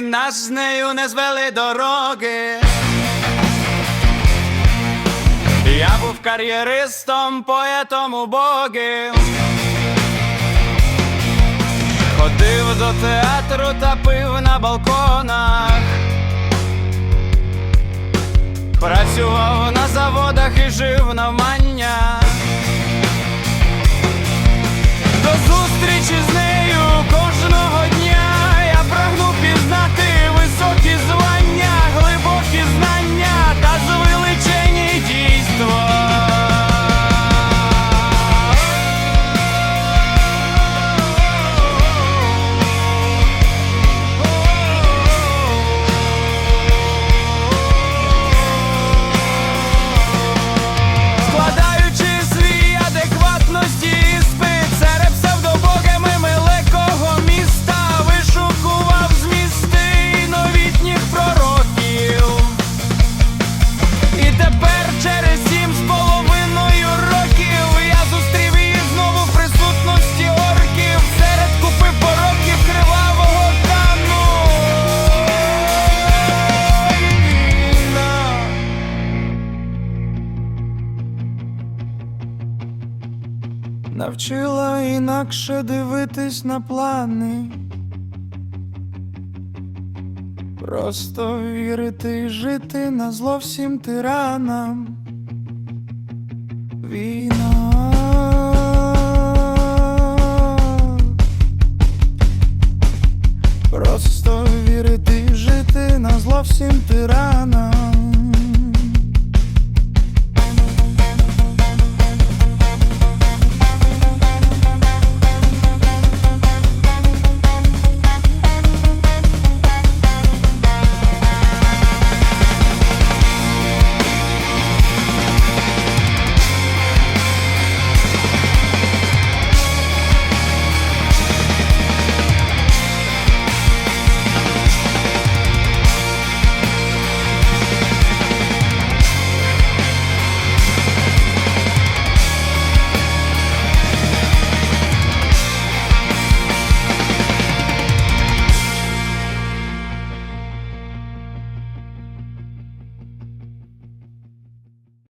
нас з нею не звели дороги. Я був кар'єристом, поетом убогим. Ходив до театру та пив на балконах. Працював на заводах і жив навмання. До навчила інакше дивитись на плани, просто вірити і жити на зло всім тиранам. Війна. Просто вірити і жити на зло всім тиранам.